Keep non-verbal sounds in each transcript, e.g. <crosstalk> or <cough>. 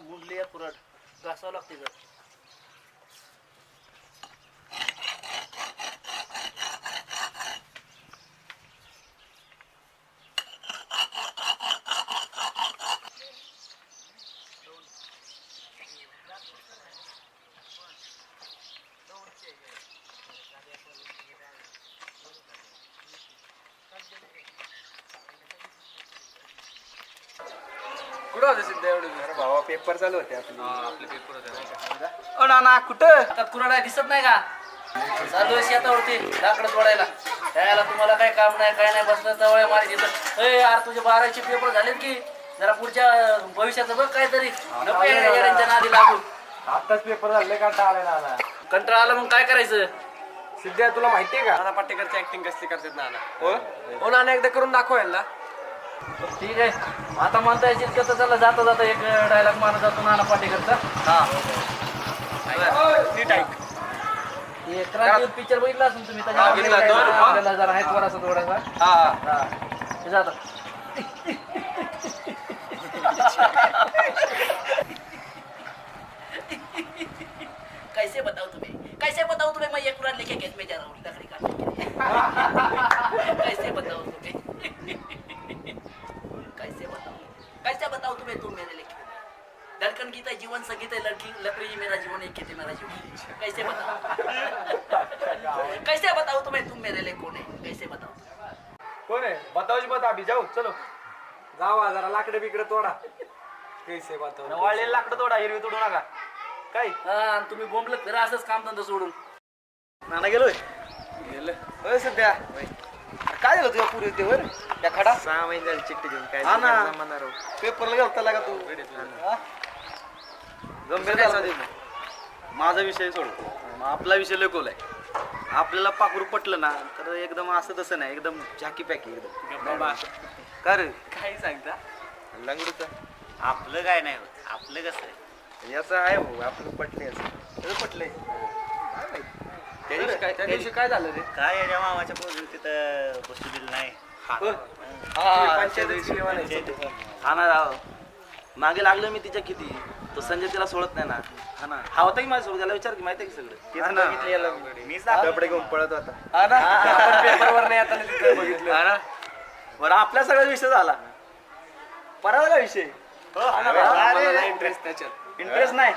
मुरले मुंडली कुरड घासावं लागते जर. होते सिद्धा एवढे भावा पेपर चालू होते आपले. आपले पेपर होते. ओ नाना कुठं? आता कुरड दिसत नाही का? चालू आहे शेतावरती लाकडं तोडायला. त्याला तुम्हाला काय काम नाही काय नाही बसलं जवळ मारी देत. ए यार तुझे बारावीचे पेपर झालेत की? जरा पुढच्या भविष्याचं बघ काहीतरी. नको येड्या- येड्यांच्या नादी लागू. आताच पेपर झाले का आलाय नाना. कंटाळा आला मग काय करायचं? सिद्ध्या तुला माहितीये का? नाना पाटेकरची ऍक्टिंग कसली करतात नाना? हो? हो नाना एकदा करून दाखव यांना. ठीक आहे. आता म्हणता येईल तर त्याला जाता जाता एक डायलॉग मारला जातो नाना पाटेकरचा. हा. नीट ऐक. क्रांती पिक्चर बघितला असेल तुम्ही जरा आहे थोडासा थोडासा. हा. जातं. कैसे बताओ तुम्हें? कैसे बताओ तुम्हें? मैं ये कुरान लेके खेत में जा रहा हूँ लकड़ी काटने के लिए। <laughs> कैसे बताओ तुम्हें? कैसे <laughs> कैसे बताओ तुम्हें तुम मेरे लिए धड़कन गीत है जीवन संगीत है लड़की लकड़ी मेरा जीवन एक खेती मेरा जीवन. कैसे बताओ? कैसे बताओ तुम्हें तुम मेरे लिए कौन है? कैसे बताओ? कोण आहे बताओ जी बता अभी जाऊ चलो. जावा जरा लाकडे बिकडे तोडा. कैसे बताओ? वाळलेलं लाकडं तोडा हिरवी तोडू नका. काय? हा आणि तुम्ही बोंबलं फिरा असंच काम धंदा सोडून. नाना गेलोय? गेलं. होय सध्या? काय झालं तुझ्या पुरी ते वर त्या खडा? सहा महिने झाले चिठ्ठी देऊन काय हा ना. हो. पेपरला का तू. हा? गंभीर झाला. ते. माझा विषय सोड. आपला विषय लकोलाय आपल्याला पाखरू पटलं ना तर एकदम असं तसं नाही. एकदम झाकी पॅकी एकदम. का रे? काय सांगता? लंगडूचा. आपलं काय नाही होत. आपलं कसं आहे? याचं आहे भाऊ आपलं पटले याचं. त्याचं पटलंय. त्या दिवशी काय त्या दिवशी काय झालं रे? काय याच्या मामाच्या पोरी तिथं बसू दिलं नाही. हो. हा. हा ना राव मागे लागलो मी तिच्या किती. तो संजय तिला सोडत नाही ना. हा ना. हा होता की माझ्या त्याला विचार की माहिती आहे की सगळं? मीच कपडे घेऊन पळत होता. हा ना. आपण पेपरवर नाही आता तिथं बघितलं. हा ना. बरं आपला सगळा विषय झाला. पराला का विषय इंटरेस्ट इंटरेस्ट नाही.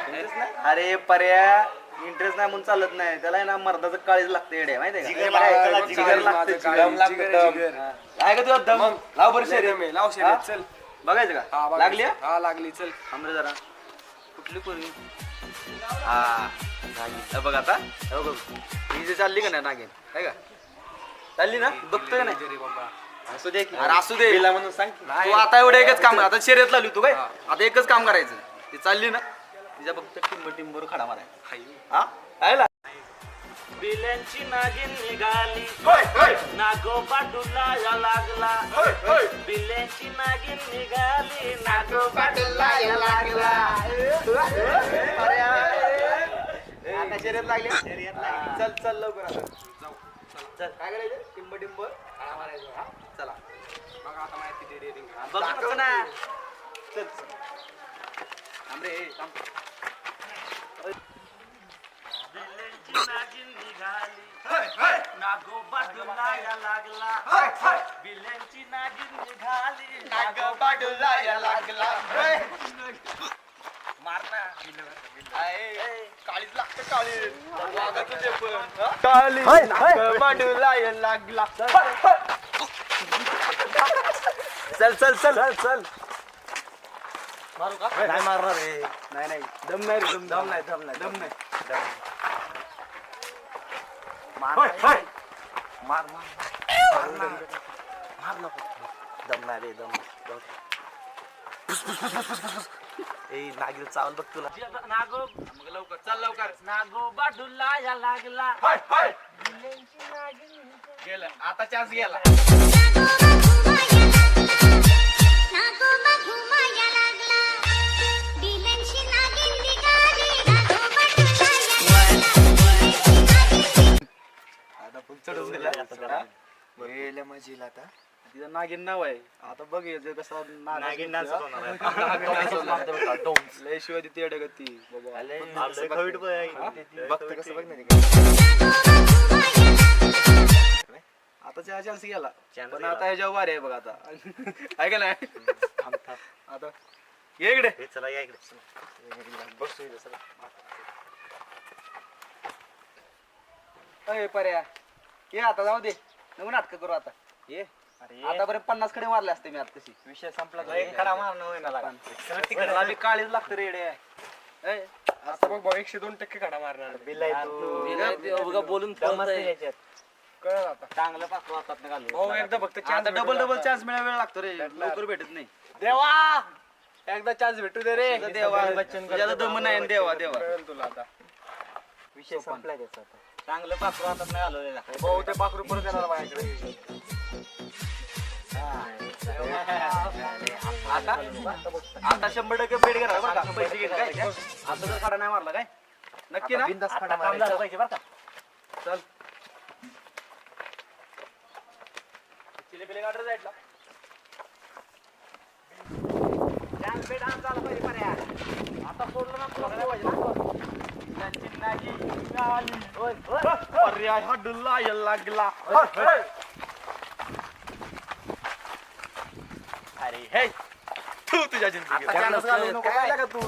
अरे पर्या. इंटरेस्ट नाही म्हणून चालत नाही. त्याला आहे ना मर्दाचं काळीच लागतं येडे माहितीये जिगर का जिगर. जिगर लागतं लागतं, जिगर, दम. जिगर. हा. आहे का तुझा? दम. मग. लाव बरं शरीर दम आहे, लाव हा? शर्यत चल. बघायचं हा, का बघ. लागली हा? हा लागली. चल. थांब रे जरा. कुठली पोरगी? हा. हे बघ आता. हे बघ ही जे चालली का नाही नागिन? आहे का? चालली ना? बघतोय का नाही? असू दे की. अरे असू दे. म्हणून सांग तू आता एवढं एकच काम आता शर्यत लावली तू काय? आता एकच काम करायचं. ती चालली ना? तिच्या फक्त टिंब टिंबर खडा मारायचा. हा? ना बिल्यांची नागिन निघाली. नागोबा डुलाया लागला. बिल्यांची नागिन निघाली. नागोबा डुलाया लागला. आता शर्यत लागली. हा. चल चल लवकर आता. चल. काय करायचं? टिंब टिंब खडा मारायचा. हा? चला. मग आता माहिती दे रे रिंग. हा, बघ ना. चल चल. थांब रे ए, थांब. नागोबा डुलाया लागला. बिल्यांची नागिन निघाली. नागोबा डुलाया लागला काळीच लागतं काळी. वागाचं ते पण? काळी लागला. चल चल चल. चल चल. मारू का? नाही मारणार रे नाही नाही. दम नाही रे दम दम नाही दम नाही दम नाही. मार. मार मार. मार मार. नको. दम नाही रे दम नाही. ए नागिर चावल बघ तुला. नागो. मग लवकर चल लवकर. नागोबा डुलाया लागला. गेलं. आता चान्स गेला. चढून दिला <laughs> गेल्या मजीला आता. तिचा नागिन नाव आहे. आता बघ हे जे कसं नागिन. <laughs> लय शिवाय तिथे येडे गती बाबा आमचं खवीट बघ. आहे. बघतं कसं बघ ना ते. आता चहा चान्स गेला. पण. आता ह्याच्यावर वारी आहे बघ आता. आहे का नाही? आता. ये इकडे. हे चला या इकडे. बसतो इथे चला. पर्या. ये आता जाऊ दे. नको नाटक करू आता. ये. आतापर्यंत पन्नासकडे मारले असते मी आता तशी विषय संपला एक खडा मारणं होईना लागा. मला बी काळीच लागतं रेडे आता बघ भाऊ एकशे दोन टक्के खडा मारणार. बिल आहे तू. उगा बोलून. कळलं आता. चांगलं घालू भाऊ एकदा फक्त आता डबल डबल चान्स मिळायला वेळ लागतो रे. लवकर भेटत नाही. देवा! एकदा चान्स भेटू दे रे. देवा. तुझ्याला दम नाही देवा देवा. कळेल तुला आता. विषय संपलाय त्याचा चांगलं पाच वाजतात नाही घालवलेला भाऊ ते पाखरू परत येणार माझ्याकडे. आता? आता शंभर टक्के पेड करा बरं का? पैसे घेत काय? आता जर खडा नाही मारला काय? नक्की ना? आता काम झालं पाहिजे बरं का? चल. चिले पिले गाडर जायला पाहिजे आता सोडलं ना तुला ठेवायचं ना? मिळाली. पर्याय हडूला यायला लागला अरे हे तू तुझ्या जिंदगी तू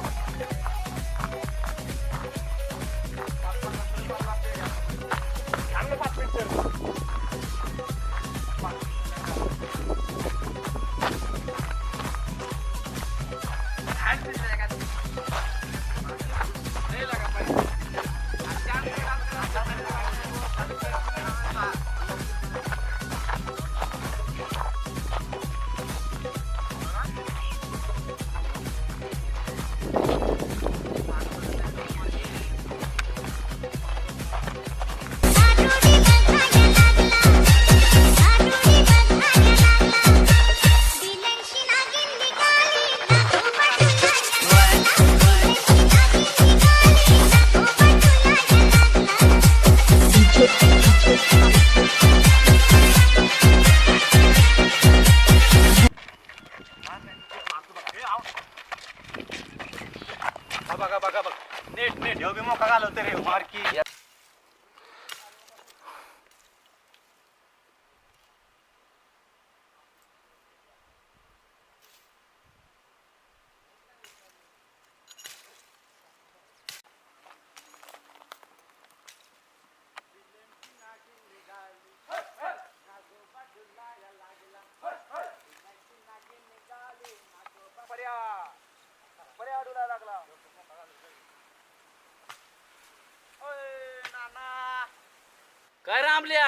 काय रामल्या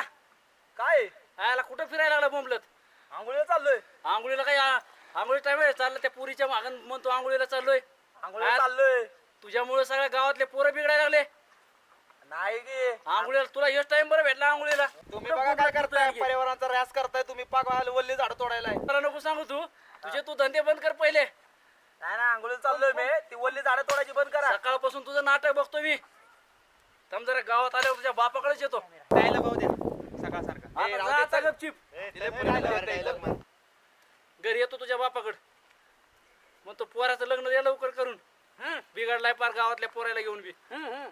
काय? आयला कुठं फिरायला लागला बोंबलत? आंघोळीला चाललोय. आंघोळीला काय आ- आंघोळी टाइम चाललं त्या पुरीच्या मागं म्हणतो आंघोळीला चाललोय. आंघोळीला चाललोय. तुझ्यामुळे सगळ्या गावातले पोरं बिघडायला लागले. नाही गे. आंघोळीला तुला हेच टाइम बरं भेटला आंघोळीला. तुम्ही बघा काय करताय पर्यावरणाचा ऱ्यास करताय तुम्ही. पाक वल्ली झाड तोडायला मला नको सांगू तू. तुझे तू धंदे बंद कर पहिले. नाही ना आंघोळीला चाललोय मी. ती वल्ली झाडं तोडायची बंद करा. सकाळपासून तुझं नाटक बघतो मी. थांब जरा गावात आल्यावर तुझ्या बापाकडेच येतो. त्याला भाऊ दे. सकाळ सारखा ए, राहू दे, आता घरी येतो तुझ्या बापाकडं. मग तो पोराचं लग्न द्या लवकर करून. हं? बिघडलाय पार गावातल्या पोरायला घेऊन बी. हं, हं.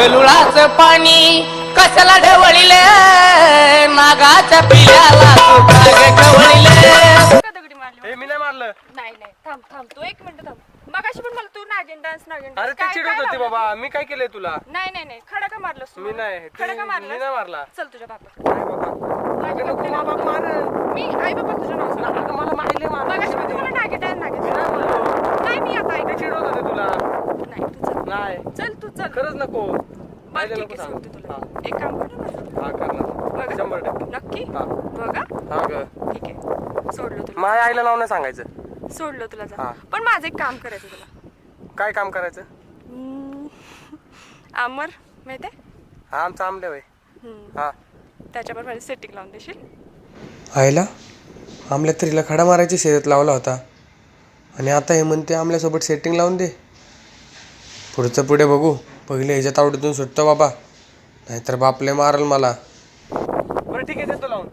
गलुळाचं पाणी कशाला ढवळीले? नागाच्या पिल्याला हे मी नाही मारलं. नाही नाही थांब थांब तू एक मिनिट थांब. मगाशी पण मला तू नागिन डान्स नागिन अरे dance ते काय- चिडवत काय होते लावलं? बाबा. मी काय केलंय तुला? तू? नाही नाही नाही. खडा का मारलंस तू मी मला? नाही ते- खडा का मी मारलंस नाही मारला. चल तुझ्या बाबा नाही बाबा. माझ्या नको बाबा मार मी आई बाबा तुझ्या नाव सांग. अगं मला मारले. मार मगाशी पण तुम्हाला नागिन डान्स नागिन मी नाही बोललो. नाही मी आता ते ऐकते चिडवत होते तुला. नाही तू चल. नाही. चल तू चल. खरंच नको. बरं ठीक आहे सांगते तुला. हा. एक काम कर ना. हा करणार बघा. शंभर टक्के. नक्की? हा. बघा. हा ग ठीक आहे. सोडलो तुला. माझ्या आईला नाव नाही सांगायचं. सोडलो तुला जा. हा. पण माझं एक काम करायचं तुला. काय काम करायचं? हम्म. अमर माहिती आहे हा आमचा आमले वय. हा. त्याच्यावर माझी सेटिंग लावून देशील? आईला? आमल्या तरीला खडा मारायची शर्यत लावला होता. आणि आता हे म्हणते आमल्यासोबत सेटिंग लावून दे. पुढचं पुढे बघू. पहिले ह्याच्यात आवडीतून सुटतो बाबा. नाहीतर बापले मारल मला. बरं ठीक आहे देतो लावून.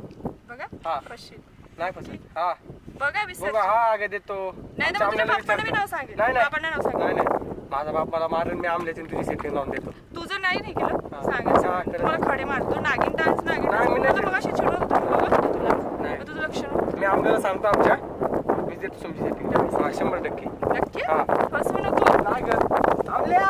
बघा हा. फसशील. नाही हा. बघा विसर बघा हा आगे देतो. नाही तर मग तुझ्या आमल्याला. नाव सांगेल नाही नाही. बापाने नाव सांगेल नाही नाही. माझा बाप मला मारेल मी आमल्याची तुझी सेटिंग लावून देतो. तुझं नाही नाही केलं. सांगायचं हा, खरं. तुम्हाला खडे मारतो. नागिन डान्स नागिन नाही, मी नाही तुला मगाशी चिडवत होतो. मी बघत होते तुला नाही. मग तुझं लक्ष नव्हतं. मी आमल्याला सांगतो आमच्या. सर्व्हिस देतो तुमची शेती हा शंभर टक्के. हा. फसवू थांबल्या!